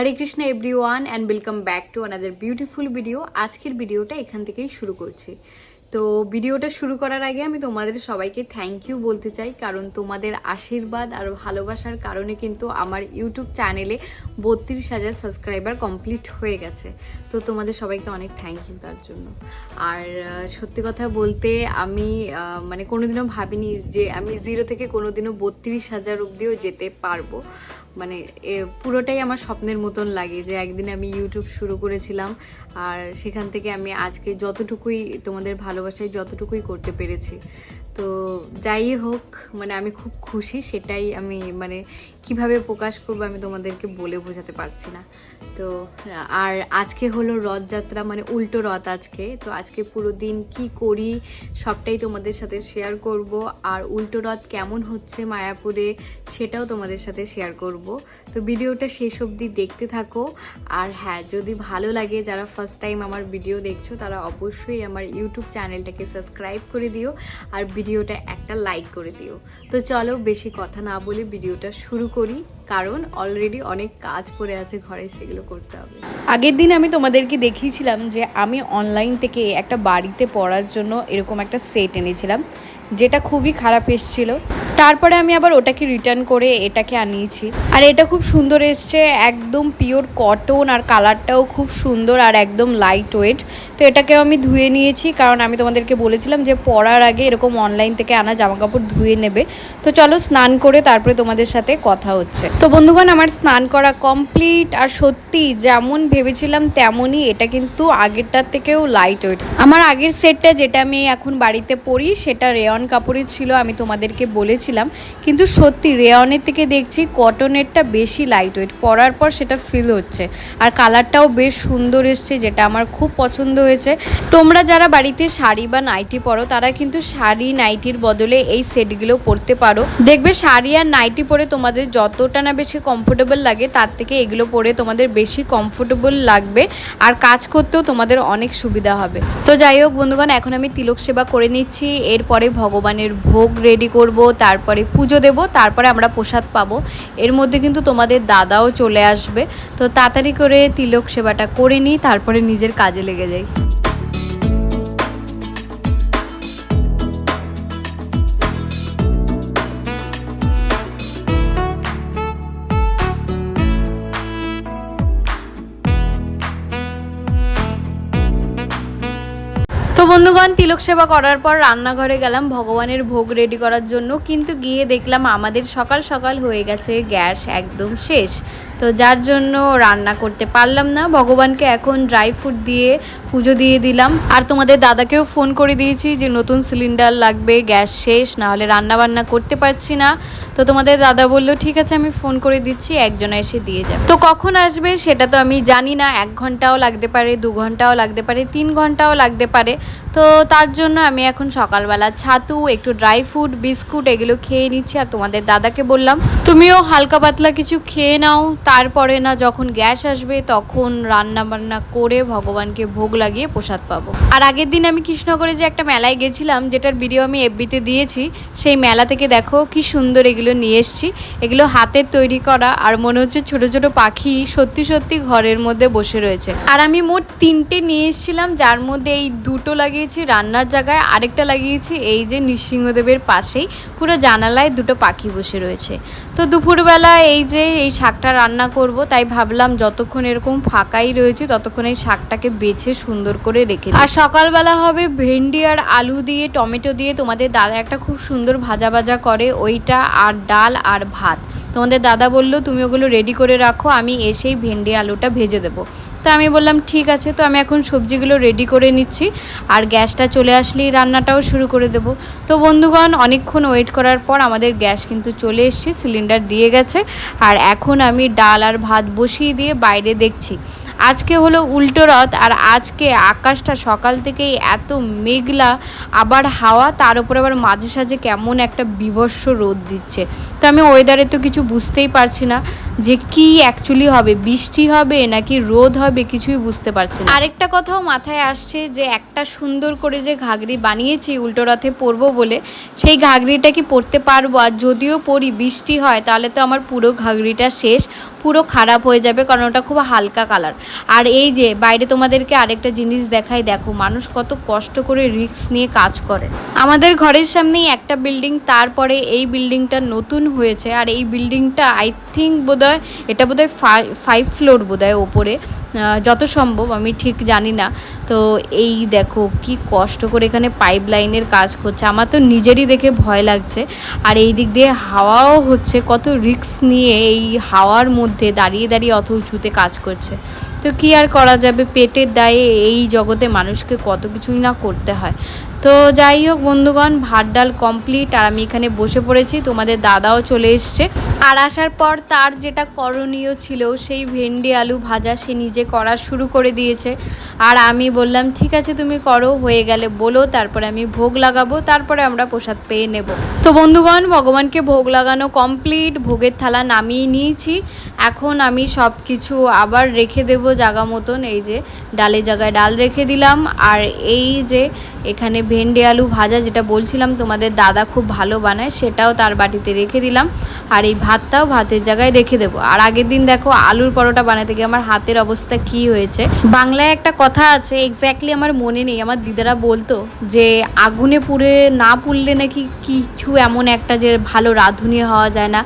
Hare Krishna everyone and welcome back to another beautiful video আজকের ভিডিওটা এখান থেকেই শুরু করছি। তো ভিডিওটা শুরু করার আগে আমি তোমাদের সবাইকে থ্যাংক ইউ বলতে চাই, কারণ তোমাদের আশীর্বাদ আর ভালোবাসার কারণে কিন্তু আমার ইউটিউব চ্যানেলে বত্রিশ হাজার সাবস্ক্রাইবার কমপ্লিট হয়ে গেছে। তো তোমাদের সবাইকে অনেক থ্যাংক ইউ তার জন্য। আর সত্যি কথা বলতে আমি মানে কোনোদিনও ভাবিনি যে আমি জিরো থেকে কোনোদিনও বত্রিশ হাজার অবধিও যেতে পারব। মানে পুরোটাই আমার স্বপ্নের মতন লাগে যে একদিন আমি ইউটিউব শুরু করেছিলাম আর সেখান থেকে আমি আজকে যতটুকুই তোমাদের ভালোবাসায় যতটুকুই করতে পেরেছি। তো যাই হোক মানে আমি খুব খুশি, সেটাই আমি মানে কীভাবে প্রকাশ করব আমি তোমাদেরকে বলে বোঝাতে পারছি না। তো, আর আজকে হলো রথযাত্রা মানে উল্টো রথ আজকে। তো আজকে পুরো দিন কি করি সবটাই তোমাদের সাথে শেয়ার করব। আর উল্টো রথ কেমন হচ্ছে মায়াপুরে সেটাও তোমাদের সাথে শেয়ার করব। তো ভিডিওটা শেষ অবধি দেখতে থাকো। আর হ্যাঁ যদি ভালো লাগে যারা ফার্স্ট টাইম আমার ভিডিও দেখছ, তারা অবশ্যই আমার ইউটিউব চ্যানেলটাকে সাবস্ক্রাইব করে দিও আর ভিডিওটা একটা লাইক করে দিও। তো চলো বেশি কথা না বলে ভিডিওটা শুরু করি, কারণ অলরেডি অনেক কাজ পড়ে আছে ঘরে, সেগুলো করতে হবে। আগের দিন আমি তোমাদেরকে দেখিয়েছিলাম যে আমি অনলাইন থেকে একটা বাড়িতে পড়ার জন্য এরকম একটা সেট এনেছিলাম, যেটা খুবই খারাপ এসেছিল। তারপরে আমি আবার ওটাকে রিটার্ন করে এটাকে আনিয়েছি। আর এটা খুব সুন্দর এসছে, একদম পিওর কটন আর কালারটাও খুব সুন্দর আর একদম লাইট ওয়েট তো এটাকেও আমি ধুয়ে নিয়েছি, কারণ আমি তোমাদেরকে বলেছিলাম যে পরার আগে এরকম অনলাইন থেকে আনা জামা কাপড় ধুয়ে নেবে। তো চলো স্নান করে তারপরে তোমাদের সাথে কথা হচ্ছে। তো বন্ধুগণ, আমার স্নান করা কমপ্লিট আর সত্যি যেমন ভেবেছিলাম তেমনই এটা কিন্তু আগেরটার থেকেও লাইট ওয়েট আমার আগের সেটটা যেটা আমি এখন বাড়িতে পরি, সেটা রেয়ন কাপড়ের ছিল, আমি তোমাদেরকে বলেছিলাম কিন্তু সত্যি রেয়নের থেকে দেখছি কটনেরটা বেশি লাইট ওয়েট পরার পর সেটা ফিল হচ্ছে। আর কালারটাও বেশ সুন্দর এসছে, যেটা আমার খুব পছন্দ হয়েছে। তোমরা যারা বাড়িতে শাড়ি বা নাইটি পরো, তারা কিন্তু শাড়ি নাইটির বদলে এই সেটগুলো পরতে পারো। দেখবে শাড়ি আর নাইটি পরে তোমাদের যতটা না বেশি কমফোর্টেবল লাগে, তার থেকে এগুলো পরে তোমাদের বেশি কমফোর্টেবল লাগবে আর কাজ করতেও তোমাদের অনেক সুবিধা হবে। তো যাই হোক বন্ধুগণ, এখন আমি তিলক সেবা করে নিচ্ছি। এরপরে ভগবানের ভোগ রেডি করব তারপরে পুজো দেব, তারপরে আমরা প্রসাদ পাবো। এর মধ্যে কিন্তু তোমাদের দাদাও চলে আসবে। তো তাড়াতাড়ি করে তিলক সেবাটা করে নিই, তারপরে নিজের কাজে লেগে যাই। তো বন্ধুগণ, তিলক সেবা করার পর রান্নাঘরে গেলাম, ভগবানের ভোগ রেডি করার জন্য। কিন্তু গিয়ে দেখলাম আমাদের সকাল সকাল হয়ে গেছে, গ্যাস একদম শেষ। তো যার জন্য রান্না করতে পারলাম না। ভগবানকে এখন ড্রাই ফ্রুট দিয়ে পুজো দিয়ে দিলাম। আর তোমাদের দাদাকেও ফোন করে দিয়েছি যে, নতুন সিলিন্ডার লাগবে, গ্যাস শেষ না হলে রান্না বান্না করতে পারছি না। তো তোমাদের দাদা বলল, ঠিক আছে, আমি ফোন করে দিচ্ছি, একজন এসে দিয়ে যাবে। তো কখন আসবে সেটা তো আমি জানি না। এক ঘন্টাও লাগতে পারে, দু ঘন্টাও লাগতে পারে, তিন ঘন্টাও লাগতে পারে। তো তার জন্য আমি এখন সকালবেলা ছাতু, একটু ড্রাই ফ্রুট বিস্কুট এগুলো খেয়ে নিচ্ছি। আর তোমাদের দাদাকে বললাম, তুমিও হালকা পাতলা কিছু খেয়ে নাও। তারপরে না যখন গ্যাস আসবে তখন রান্না বান্না করে ভগবানকে ভোগ লাগিয়ে প্রসাদ পাবো। আর আগের দিন আমি কৃষ্ণনগরে যে একটা মেলায় গেছিলাম, যেটার ভিডিও আমি এফবিতে দিয়েছি, সেই মেলা থেকে দেখো কি সুন্দর এগুলো নিয়ে এসছি। এগুলো হাতের তৈরি করা, আর মনে হচ্ছে ছোট ছোট পাখি সত্যি সত্যি ঘরের মধ্যে বসে রয়েছে। আর আমি মোট তিনটে নিয়ে এসেছিলাম, যার মধ্যে এই দুটো লাগিয়েছি, রান্নার জায়গায় আরেকটা লাগিয়েছি, এই যে নৃসিংহদেবের পাশেই। পুরো জানালায় দুটো পাখি বসে রয়েছে। তো দুপুরবেলা এই যে এই শাকটা রান্না করব, তাই ভাবলাম যতক্ষণ এরকম ফাঁকাই রয়েছে, ততক্ষণ এই শাকটাকে বেছে সুন্দর করে রেখে আর সকালবেলা হবে ভেন্ডি আর আলু দিয়ে, টমেটো দিয়ে। তোমাদের দাদা একটা খুব সুন্দর ভাজা ভাজা করে, ওইটা আর ডাল আর ভাত। তোমাদের দাদা বলল, তুমি ওগুলো রেডি করে রাখো, আমি এসেই ভেন্ডি আলুটা ভেজে দেবো। তো আমি বললাম, ঠিক আছে, তো আমি এখন সবজিগুলো রেডি করে নিচ্ছি আর গ্যাসটা চলে আসলেই রান্নাটাও শুরু করে দেব। তো বন্ধুগণ, অনেকক্ষণ ওয়েট করার পর আমাদের গ্যাস কিন্তু চলে এসছে সিলিন্ডার দিয়ে গেছে। আর এখন আমি ডাল আর ভাত বসিয়ে দিয়ে বাইরে দেখছি। আজকে হলো উল্টো রথ আর আজকে আকাশটা সকাল থেকেই এত মেঘলা, আবার হাওয়া, তার উপরে আবার মাঝে সাঝে কেমন একটা বিভৎস রোদ দিচ্ছে। তো আমি ওয়েদারে তো কিছু বুঝতেই পারছি না যে কি অ্যাকচুয়ালি হবে, বৃষ্টি হবে নাকি রোদ হবে কিছুই বুঝতে পারছি না। আরেকটা কথাও মাথায় আসছে যে একটা সুন্দর করে যে ঘাগরি বানিয়েছি উল্টো রথে পরবো বলে, সেই ঘাগরিটা কি পরতে পারব? আর যদিও পরি বৃষ্টি হয়, তাহলে তো আমার পুরো ঘাগরিটা শেষ। পুরো খারাপ হয়ে যাবে, কারণ ওটা খুব হালকা কালার আর এই যে, বাইরে তোমাদেরকে আরেকটা জিনিস দেখাই, দেখো, মানুষ কত কষ্ট করে রিক্স নিয়ে কাজ করে। আমাদের ঘরের সামনেই একটা বিল্ডিং তারপরে এই বিল্ডিংটা নতুন হয়েছে, আর এই বিল্ডিংটা আই থিঙ্ক বোধহয়, এটা বোধ বোধহয় ফাইভ ফ্লোর বোধহয় ওপরে। যত সম্ভব, আমি ঠিক জানি না। তো এই দেখো কি কষ্ট করে এখানে পাইপ লাইনের কাজ করছে। আমার তো নিজেরই দেখে ভয় লাগছে। আর এই দিক দিয়ে হাওয়াও হচ্ছে, কত রিক্স নিয়ে এই হাওয়ার মধ্যে দাঁড়িয়ে দাঁড়িয়ে অত উঁচুতে কাজ করছে। তো কি আর করা যাবে? পেটের দায়ে এই জগতে মানুষকে কত কিছুই না করতে হয়। তো যাই হোক বন্ধুগণ, ভাত, ডাল কমপ্লিট আর আমি এখানে বসে পড়েছি, তোমাদের দাদাও চলে এসছে। আর আসার পর তার যেটা করণীয় ছিল, সেই ভেন্ডি, আলু ভাজা সে নিজে করা শুরু করে দিয়েছে। আর আমি বললাম, ঠিক আছে, তুমি করো, হয়ে গেলে বলো, তারপরে আমি ভোগ লাগাবো, তারপরে আমরা প্রসাদ পেয়ে নেব। তো বন্ধুগণ, ভগবানকে ভোগ লাগানো কমপ্লিট ভোগের থালা নামিয়ে নিয়েছি। এখন আমি সব কিছু আবার রেখে দেব জাগা মতন, এই যে ডালে জায়গায় ডাল রেখে দিলাম। আর এই যে এখানে ভেন্ডি আলু ভাজা যেটা বলছিলাম তোমাদের দাদা খুব ভালো বানায়, সেটাও তার বাটিতে রেখে দিলাম। আর এই ভাতটাও ভাতের জায়গায় রেখে দেবো। আর আগের দিন দেখো আলুর পরোটা বানাতে গিয়ে আমার হাতের অবস্থা কি হয়েছে। বাংলায় একটা কথা আছে এক্স্যাক্টলি আমার মনে নেই, আমার দিদারা বলতো যে আগুনে পুড়ে না পুড়লে নাকি কিছু এমন একটা যে ভালো রাঁধুনি হওয়া যায় না।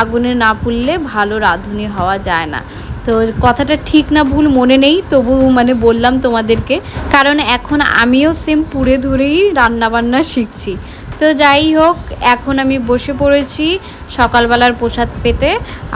আগুনে না পুড়লে ভালো রাঁধুনি হওয়া যায় না। তো কথাটা ঠিক না, ভুল মনে নেই, তবু মানে বললাম তোমাদেরকে। কারণ এখন আমিও সেম পুড়ে ধরেই রান্নাবান্না শিখছি। তো যাই হোক, এখন আমি বসে পড়েছি সকালবেলার প্রসাদ পেতে।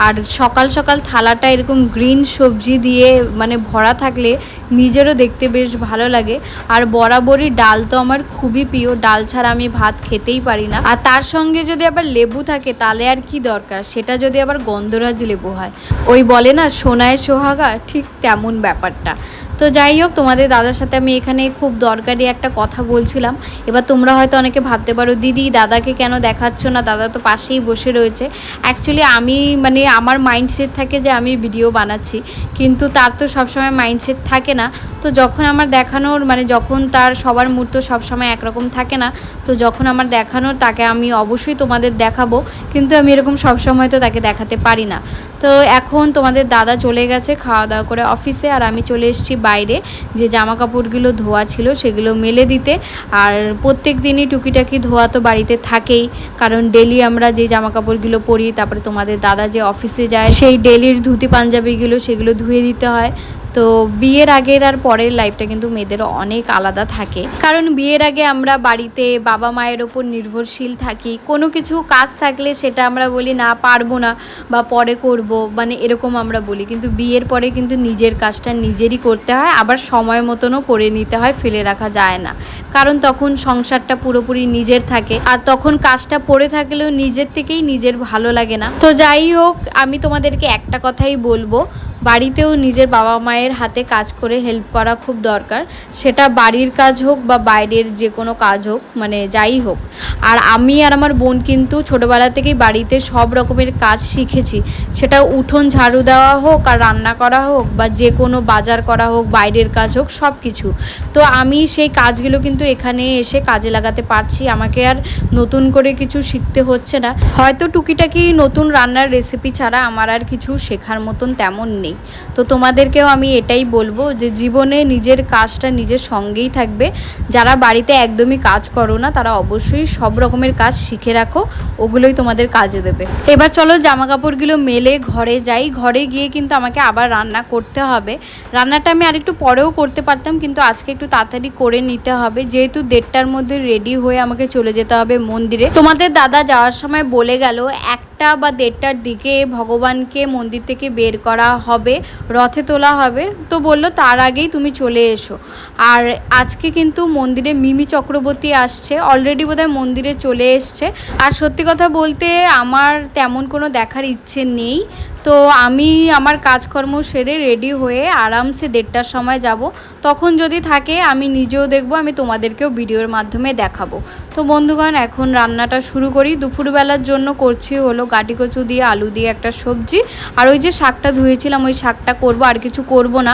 আর সকাল সকাল থালাটা এরকম গ্রিন সবজি দিয়ে মানে ভরা থাকলে নিজেরও দেখতে বেশ ভালো লাগে। আর বরাবরই ডাল তো আমার খুবই প্রিয়, ডাল ছাড়া আমি ভাত খেতেই পারি না। আর তার সঙ্গে যদি আবার লেবু থাকে, তাহলে আর কি দরকার? সেটা যদি আবার গন্ধরাজ লেবু হয়। ওই বলে না, সোনায় সোহাগা, ঠিক তেমন ব্যাপারটা। তো যাই হোক, তোমাদের দাদার সাথে আমি এখানে খুব দরকারি একটা কথা বলছিলাম। এবার তোমরা হয়তো অনেকে ভাবতে পারো, দিদি, দাদাকে কেন দেখাচ্ছ না? দাদা তো পাশেই বসে রয়েছে। অ্যাকচুয়ালি আমি মানে আমার মাইন্ডসেট থাকে যে আমি ভিডিও বানাচ্ছি। কিন্তু তার তো সবসময় মাইন্ডসেট থাকে না। তো যখন আমার দেখানোর মানে যখন তার সবার মুড তো সবসময় একরকম থাকে না, তো যখন আমার দেখানোর তাকে আমি অবশ্যই তোমাদের দেখাবো। কিন্তু আমি এরকম সবসময় তো তাকে দেখাতে পারি না। তো এখন তোমাদের দাদা চলে গেছে খাওয়া দাওয়া করে অফিসে আর আমি চলে এসেছি বাইরে যে জামা কাপড়গুলো ধোয়া ছিল সেগুলো মেলে দিতে। আর প্রত্যেক দিনই টুকিটাকি ধোয়া তো বাড়িতে থাকেই। কারণ ডেলি আমরা যে জামা কাপড়গুলো পরি, তারপরে তোমাদের দাদা যে অফিসে যায়, সেই ডেলির ধুতি পাঞ্জাবিগুলো সেগুলো ধুয়ে দিতে হয়। তো বিয়ের আগের আর পরের লাইফটা কিন্তু মেয়েদের অনেক আলাদা থাকে। কারণ বিয়ের আগে আমরা বাড়িতে বাবা মায়ের ওপর নির্ভরশীল থাকি, কোনো কিছু কাজ থাকলে সেটা আমরা বলি, না, পারব না বা পরে করব মানে এরকম আমরা বলি। কিন্তু বিয়ের পরে কিন্তু নিজের কাজটা নিজেরই করতে হয়, আবার সময় মতনও করে নিতে হয়, ফেলে রাখা যায় না। কারণ তখন সংসারটা পুরোপুরি নিজের থাকে, আর তখন কাজটা পড়ে থাকলেও নিজের থেকেই নিজের ভালো লাগে না। তো যাই হোক, আমি তোমাদেরকে একটা কথাই বলব বাড়িতেও নিজের বাবা মায়ের হাতে কাজ করে হেল্প করা খুব দরকার। সেটা বাড়ির কাজ হোক বা বাইরের যে কোনো কাজ হোক মানে যাই হোক। আর আমি আর আমার বোন কিন্তু ছোটোবেলা থেকেই বাড়িতে সব রকমের কাজ শিখেছি। সেটা উঠোন ঝাড়ু দেওয়া হোক আর রান্না করা হোক বা যে কোনো বাজার করা হোক, বাইরের কাজ হোক সব কিছু তো আমি সেই কাজগুলো কিন্তু এখানে এসে কাজে লাগাতে পারছি। আমাকে আর নতুন করে কিছু শিখতে হচ্ছে না। হয়তো টুকিটাকি নতুন রান্নার রেসিপি ছাড়া আমার আর কিছু শেখার মতন তেমন নেই। তো তোমাদেরকেও আমি এটাই বলব যে জীবনে নিজের কাজটা নিজের সঙ্গেই থাকবে। যারা বাড়িতে একদমই কাজ করো না, তারা অবশ্যই সব রকমের কাজ শিখে রাখো, ওগুলোই তোমাদের কাজে দেবে। এবার চলো জামা কাপড়গুলো মেলে ঘরে যাই। ঘরে গিয়ে কিন্তু আমাকে আবার রান্না করতে হবে। রান্নাটা আমি আরেকটু পরেও করতে পারতাম, কিন্তু আজকে একটু তাড়াতাড়ি করে নিতে হবে। যেহেতু দেড়টার মধ্যে রেডি হয়ে আমাকে চলে যেতে হবে মন্দিরে। তোমাদের দাদা যাওয়ার সময় বলে গেল একটা বা দেড়টার দিকে ভগবানকে মন্দির থেকে বের করা হবে, রথে তোলা হবে। তো বলল, তার আগেই তুমি চলে এসো। আর আজকে কিন্তু মন্দিরে মিমি চক্রবর্তী আসছে অলরেডি বোধহয় মন্দিরে চলে এসছে। আর সত্যি কথা বলতে, আমার তেমন কোনো দেখার ইচ্ছে নেই। তো আমি আমার কাজকর্ম সেরে রেডি হয়ে আরামসে দেড়টার সময় যাব। তখন যদি থাকে, আমি নিজেও দেখব, আমি তোমাদেরকেও ভিডিওর মাধ্যমে দেখাবো। তো বন্ধুগণ, এখন রান্নাটা শুরু করি। দুপুরবেলার জন্য করছি হলো গাটি কচু দিয়ে আলু দিয়ে একটা সবজি। আর ওই যে শাকটা ধুয়েছিলাম, ওই শাকটা করব, আর কিছু করব না।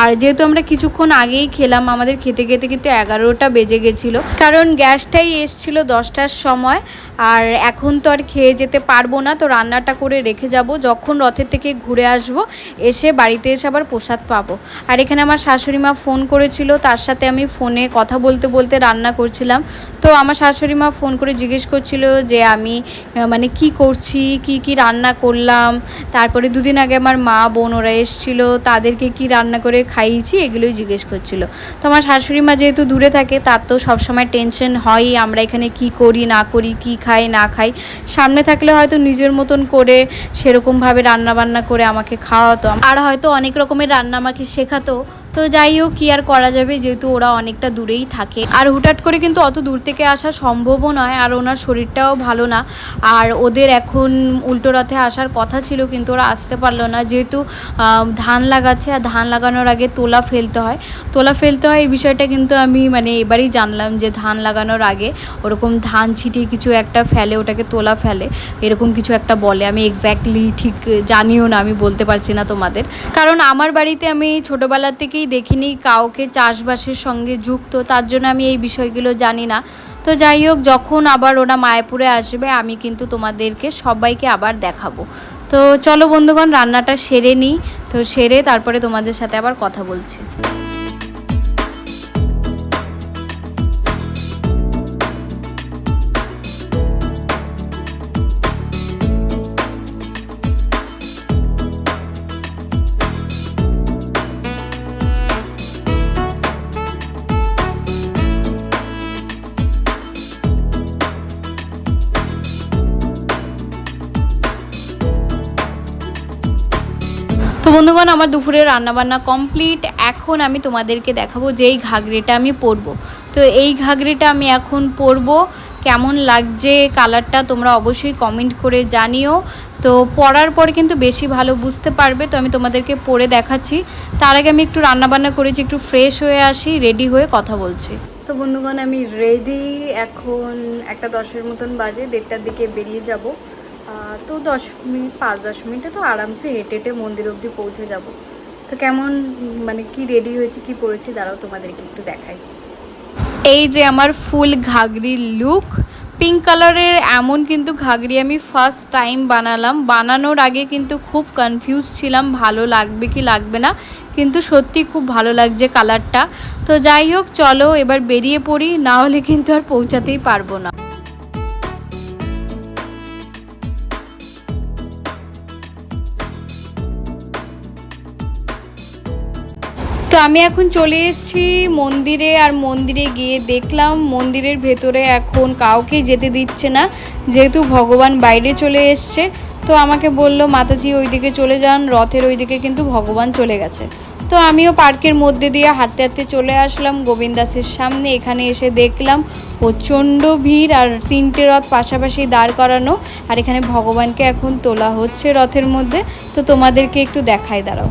আর যেহেতু আমরা কিছুক্ষণ আগেই খেলাম, আমাদের খেতে খেতে কিন্তু এগারোটা বেজে গেছিল। কারণ গ্যাসটাই এসছিল দশটার সময়, আর এখন তো আর খেয়ে যেতে পারব না। তো রান্নাটা করে রেখে যাব। যখন রথের থেকে ঘুরে আসব, এসে বাড়িতে এসে আবার প্রসাদ পাবো। আর এখানে আমার শাশুড়ি মা ফোন করেছিল, তার সাথে আমি ফোনে কথা বলতে বলতে রান্না করছিলাম। তো আমার শাশুড়ি মা ফোন করে জিজ্ঞেস করছিল যে আমি মানে কি করছি, কি কি রান্না করলাম। তারপরে দুদিন আগে আমার মা, বোন ওরা এসেছিল, তাদেরকে কি রান্না করে খাইয়েছি এগুলোই জিজ্ঞেস করছিল। তো আমার শাশুড়ি মা যেহেতু দূরে থাকে, তার তো সবসময় টেনশন হয়ই আমরা এখানে কি করি, না করি, কি খাই, না খাই। সামনে থাকলে হয়তো নিজের মতন করে সেরকমভাবে রান্না বান্না করে আমাকে খাওয়াতো। আর হয়তো অনেক রকমের রান্না আমাকে শেখাতো। তো যাই হোক, কি আর করা যাবে? যেহেতু ওরা অনেকটা দূরেই থাকে। আর হুটহাট করে কিন্তু অত দূর থেকে আসা সম্ভবও নয়, আর ওনার শরীরটাও ভালো না। আর ওদের এখন উল্টো রথে আসার কথা ছিল, কিন্তু ওরা আসতে পারল না। যেহেতু ধান লাগাচ্ছে, আর ধান লাগানোর আগে তোলা ফেলতে হয়। তোলা ফেলতে হয়, এই বিষয়টা কিন্তু আমি মানে এবারই জানলাম যে ধান লাগানোর আগে ওরকম ধান ছিটিয়ে কিছু একটা ফেলে, ওটাকে তোলা ফেলে। এরকম কিছু একটা বলে। আমি এক্স্যাক্টলি ঠিক জানিও না, আমি বলতে পারছি না তোমাদের। কারণ আমার বাড়িতে আমি ছোটোবেলা থেকেই দেখিনি, কাউকে চাষবাসের সঙ্গে যুক্ত, তার জন্য আমি এই বিষয়গুলো জানি না। তো যাই হোক, যখন আবার ওরা মায়াপুরে আসবে, আমি কিন্তু তোমাদেরকে সবাইকে আবার দেখাবো। তো চলো বন্ধুগণ, রান্নাটা সেরে নিই। তো সেরে তারপরে তোমাদের সাথে আবার কথা বলছি। বন্ধুগণ, আমার দুপুরে রান্নাবান্না কমপ্লিট। এখন আমি তোমাদেরকে দেখাবো যে এই ঘাগরিটা আমি পরবো। তো এই ঘাগরিটা আমি এখন পরবো। কেমন লাগছে, কালারটা তোমরা অবশ্যই কমেন্ট করে জানিও। তো পরার পরে কিন্তু বেশি ভালো বুঝতে পারবে, তো আমি তোমাদেরকে পরে দেখাচ্ছি। তার আগে আমি একটু রান্নাবান্না করেছি, একটু ফ্রেশ হয়ে আসি রেডি হয়ে কথা বলছি। তো বন্ধুগণ, আমি রেডি এখন একটা দশের মতন বাজে, দেড়টার দিকে বেরিয়ে যাব। তো দশ মিনিট, পাঁচ দশ মিনিটে তো আরামসে হেঁটে হেঁটে মন্দির অবধি পৌঁছে যাব। তো কেমন মানে কি রেডি হয়েছে, কি পরেছি দাঁড়াও তোমাদেরকে একটু দেখাই। এই যে আমার ফুল ঘাগরির লুক পিঙ্ক কালারের এমন কিন্তু ঘাগরি আমি ফার্স্ট টাইম বানালাম। বানানোর আগে কিন্তু খুব কনফিউজ ছিলাম, ভালো লাগবে কি লাগবে না, কিন্তু সত্যি খুব ভালো লাগছে কালারটা তো যাই হোক, চলো এবার বেরিয়ে পড়ি, না হলে কিন্তু আর পৌঁছাতেই পারব না। তো আমি এখন চলে এসেছি মন্দিরে আর মন্দিরে গিয়ে দেখলাম মন্দিরের ভেতরে এখন কাউকে যেতে দিচ্ছে না, যেহেতু ভগবান বাইরে চলে এসছে। তো আমাকে বলল, মাতাজি ওইদিকে চলে যান, রথের ওইদিকে কিন্তু ভগবান চলে গেছে। তো আমিও পার্কের মধ্যে দিয়ে হাঁটতে হাঁটতে চলে আসলাম গোবিন্দাসের সামনে। এখানে এসে দেখলাম প্রচণ্ড ভিড় আর তিনটে রথ পাশাপাশি দাঁড় করানো, আর এখানে ভগবানকে এখন তোলা হচ্ছে রথের মধ্যে। তো তোমাদেরকে একটু দেখাই, দাঁড়াও।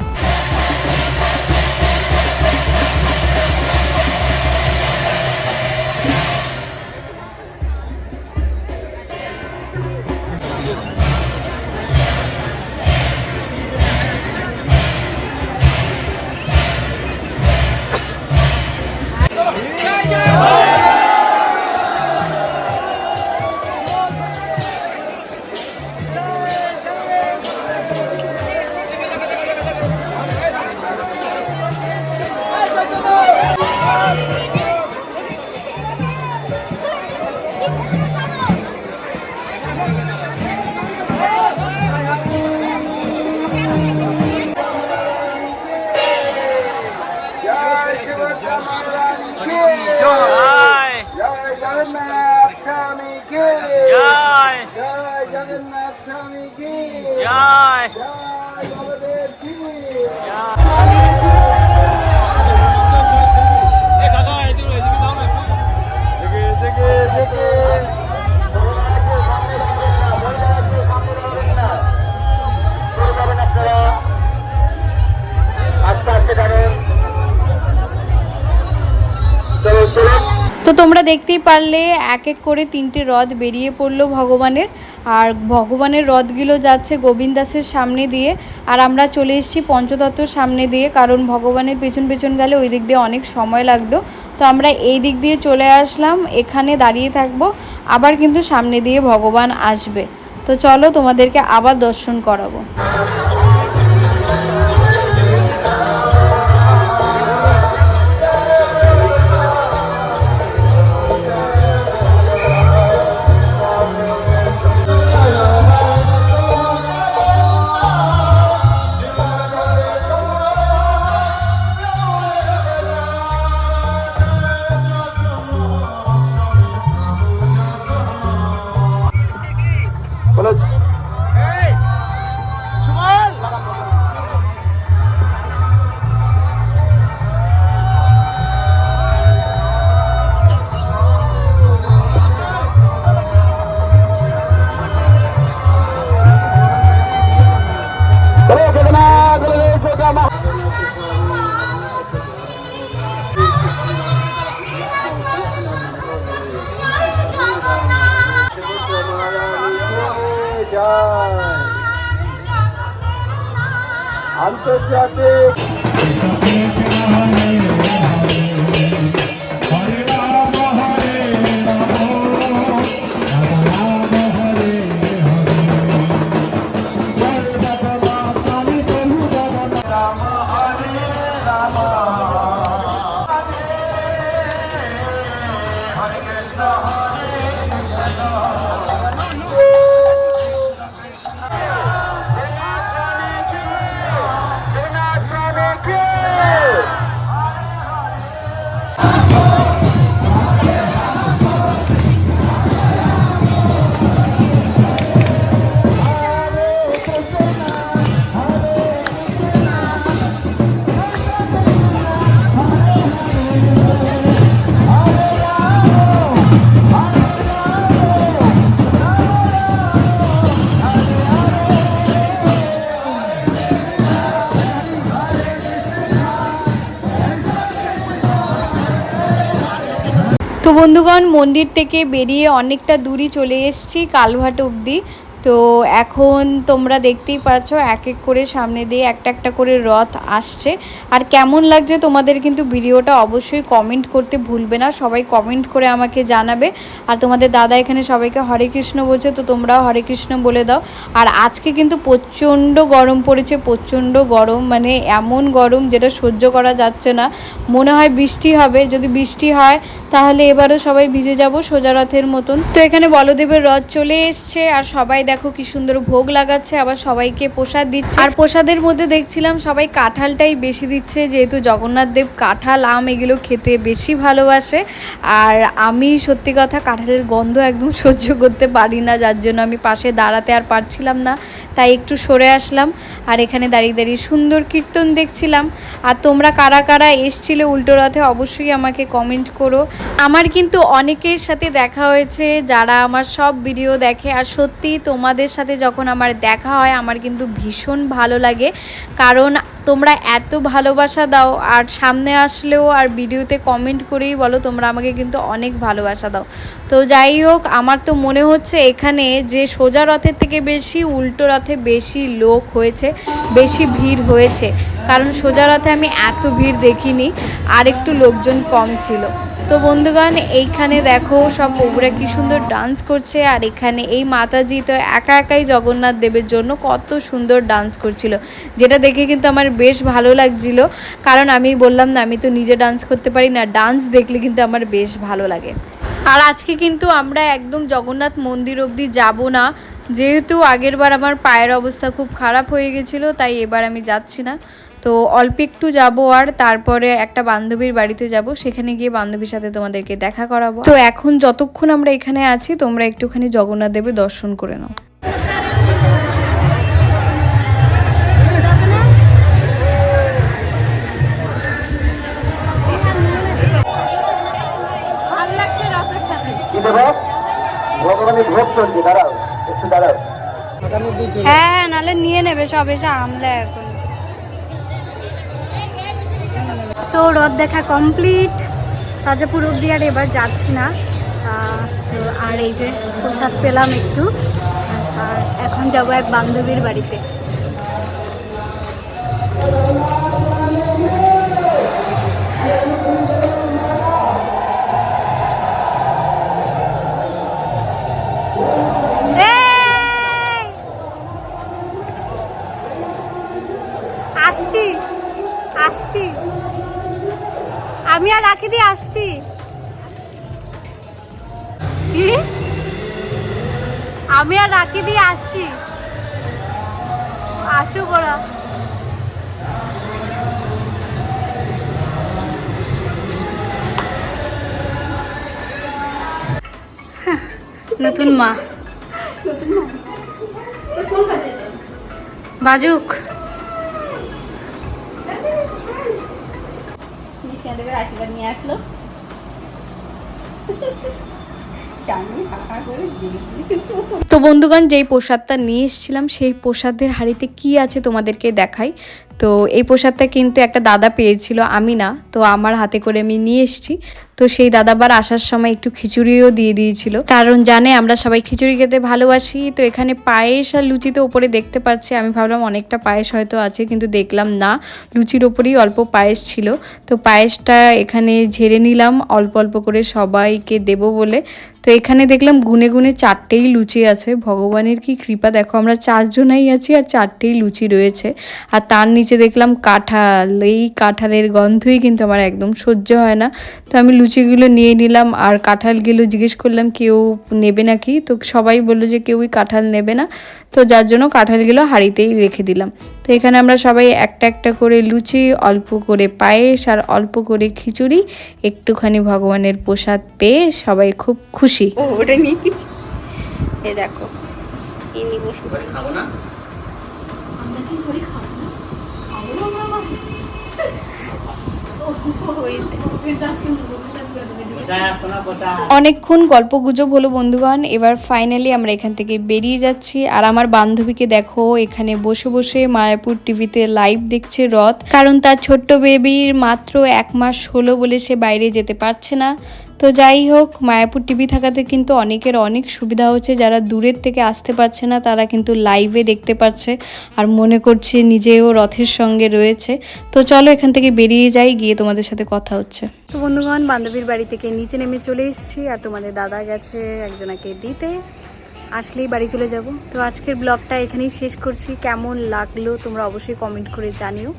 তো তোমরা দেখতেই পারলে, এক এক করে তিনটে রথ বেরিয়ে পড়ল ভগবানের। আর ভগবানের রথগুলো যাচ্ছে গোবিন্দ দাসের সামনে দিয়ে। আর আমরা চলে এসেছি পঞ্চতত্ত্বর সামনে দিয়ে, কারণ ভগবানের পেছন পেছন গেলে ওই দিক দিয়ে অনেক সময় লাগতো। তো আমরা এই দিক দিয়ে চলে আসলাম, এখানে দাঁড়িয়ে থাকব, আবার কিন্তু সামনে দিয়ে ভগবান আসবে। তো চলো তোমাদেরকে আবার দর্শন করাবো। তো বন্ধুগণ মন্দির থেকে বেরিয়ে অনেকটা দূরই চলে এসেছি কালভাট অবধি। তো এখন তোমরা দেখতেই পাচ্ছ এক এক করে সামনে দিয়ে একটা একটা করে রথ আসছে। আর কেমন লাগছে তোমাদের কিন্তু ভিডিওটা অবশ্যই কমেন্ট করতে ভুলবে না, সবাই কমেন্ট করে আমাকে জানাবে। আর তোমাদের দাদা এখানে সবাইকে হরে কৃষ্ণ বলছে, তো তোমরাও হরে কৃষ্ণ বলে দাও। আর আজকে কিন্তু প্রচণ্ড গরম পড়েছে, প্রচণ্ড গরম মানে এমন গরম যেটা সহ্য করা যাচ্ছে না। মনে হয় বৃষ্টি হবে, যদি বৃষ্টি হয় তাহলে এবারও সবাই ভিজে যাব সোজা রথের মতন। তো এখানে বলদেবের রথ চলে এসছে, আর সবাই দেখো কি সুন্দর ভোগ লাগাচ্ছে, আবার সবাইকে প্রসাদ দিচ্ছে। আর প্রসাদের মধ্যে দেখছিলাম সবাই কাঁঠালটাই বেশি দিচ্ছে, যেহেতু জগন্নাথ দেব কাঁঠাল, আম এগুলো খেতে বেশি ভালোবাসে। আর আমি সত্যি কথা কাঁঠালের গন্ধ একদম সহ্য করতে পারি না, যার জন্য আমি পাশে দাঁড়াতে আর পারছিলাম না, তাই একটু সরে আসলাম। আর এখানে দাঁড়িয়ে দাঁড়িয়ে সুন্দর কীর্তন দেখছিলাম। আর তোমরা কারা কারা এসছিলে উল্টো রথে অবশ্যই আমাকে কমেন্ট করো। আমার কিন্তু অনেকের সাথে দেখা হয়েছে, যারা আমার সব ভিডিও দেখে, আর সত্যি তোমাদের সাথে যখন আমার দেখা হয়, আমার কিন্তু ভীষণ ভালো লাগে। কারণ তোমরা এত ভালোবাসা দাও, আর সামনে আসলেও আর ভিডিওতে কমেন্ট করেই বলো, তোমরা আমাকে কিন্তু অনেক ভালোবাসা দাও। তো যাই হোক, আমার তো মনে হচ্ছে এখানে যে সোজা রথের থেকে বেশি, উল্টো রথে বেশি লোক হয়েছে, বেশি ভিড় হয়েছে। কারণ সোজা রথে আমি এত ভিড় দেখিনি, আর একটু লোকজন কম ছিল। তো বন্ধুগণ, এইখানে দেখো সব বউরা কি সুন্দর ডান্স করছে, আর এখানে এই মাতাজি তো একা একাই জগন্নাথ দেবের জন্য কত সুন্দর ডান্স করছিল। যেটা দেখে কিন্তু আমার বেশ ভালো লাগছিল, কারণ আমি বললাম না, আমি তো নিজে ডান্স করতে পারি না ডান্স দেখলে কিন্তু আমার বেশ ভালো লাগে। আর আজকে কিন্তু আমরা একদম জগন্নাথ মন্দির অবধি যাব না, যেহেতু আগের বার আমার পায়ের অবস্থা খুব খারাপ হয়ে গেছিল, তাই এবার আমি যাচ্ছি না। তো অল্প একটু যাব আর তারপরে একটা বান্ধবীর বাড়িতে যাব, সেখানে গিয়ে বান্ধবীর সাথে তোমাদেরকে দেখা করাবো। তো এখন যতক্ষণ আমরা এখানে আছি, তোমরা একটুখানি জগন্নাথ দেবের দর্শন করে নাও। হ্যাঁ হ্যাঁ নালে নিয়ে নেবে, সব এসে আমলে এখন। তো রথ দেখা কমপ্লিট। রাজাপুর অব্দি আর এবার যাচ্ছি না। তো আর এই যে প্রসাদ পেলাম একটু। আর এখন যাব এক বান্ধবীর বাড়িতে। বাজুক। আশীর্বাদ নিয়ে আসলো। তো বন্ধুগণ যেই প্রসাদটা নিয়ে এসেছিলাম সেই প্রসাদের হাড়িতে কি আছে তোমাদেরকে দেখাই? তো এই প্রসাদটা কিন্তু একটা দাদা পেয়েছিল আমি না তো আমার হাতে করে আমি নিয়ে এসেছি। তো সেই দাদাবার আসার সময় একটু খিচুড়িও দিয়ে দিয়েছিল। কারণ জানে আমরা সবাই খিচুড়ি খেতে ভালোবাসি। তো এখানে পায়েস আর লুচি তো ওপরে দেখতে পাচ্ছি। আমি ভাবলাম অনেকটা পায়েস হয়তো আছে, কিন্তু দেখলাম না। লুচির ওপরেই অল্প পায়েস ছিল। তো পায়েসটা এখানে ঝেড়ে নিলাম। অল্প অল্প করে সবাইকে দেব বলে। তো এখানে দেখলাম গুনে গুনে চারটেই লুচি আছে। ভগবানের কি কৃপা, দেখো আমরা চারজনাই আছি আর চারটেই লুচি রয়েছে। আর তার নিচে দেখলাম কাঁঠাল, এই কাঁঠালের গন্ধই কিন্তু আমার একদম সহ্য হয় না। তো আমি লুচিগুলো নিয়ে নিলাম আর কাঁঠালগুলো জিজ্ঞেস করলাম, কেউ নেবে নাকি? তো সবাই বলল যে, কেউই কাঁঠাল নেবে না। তো যার জন্য কাঁঠালগুলো হাঁড়িতেই রেখে দিলাম। তো এখানে আমরা সবাই একটা একটা করে লুচি অল্প করে পায়েস আর অল্প করে খিচুড়ি একটুখানি ভগবানের প্রসাদ পেয়ে সবাই খুব খুশি। ও ওটা নিয়ে গেছি এই দেখো ইনি বসে খাব না? অনেকক্ষণ গল্প গুজব হলো বন্ধুগণ, এবার ফাইনালি আমরা এখান থেকে বেরিয়ে যাচ্ছি। আর আমার বান্ধবীকে দেখো, এখানে বসে বসে মায়াপুর টিভিতে লাইভ দেখছে রথ। কারণ তার ছোট্ট বেবির মাত্র এক মাস হলো বলে সে বাইরে যেতে পারছে না। তো যাই হোক, মায়াপুর টিভি থাকাতে কিন্তু অনেকের অনেক সুবিধা হচ্ছে। যারা দূরের থেকে আসতে পারছে না, তারা কিন্তু লাইভে দেখতে পাচ্ছে আর মনে করছে নিজেও রথের সঙ্গে রয়েছে। তো চলো এখান থেকে বেরিয়ে যাই, গিয়ে তোমাদের সাথে কথা হচ্ছে। তো বন্ধুগণ, বান্ধবীর বাড়ি থেকে নিচে নেমে চলে এসেছি আর তোমাদের দাদা গেছে একজনাকে দিতে। আসলেই বাড়ি চলে যাব। তো আজকের ব্লগটা এখানেই শেষ করছি। কেমন লাগল তোমরা অবশ্যই কমেন্ট করে জানিও।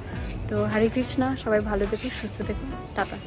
তো হরে কৃষ্ণা, সবাই ভালো থেকো, সুস্থ থেকো। টাটা।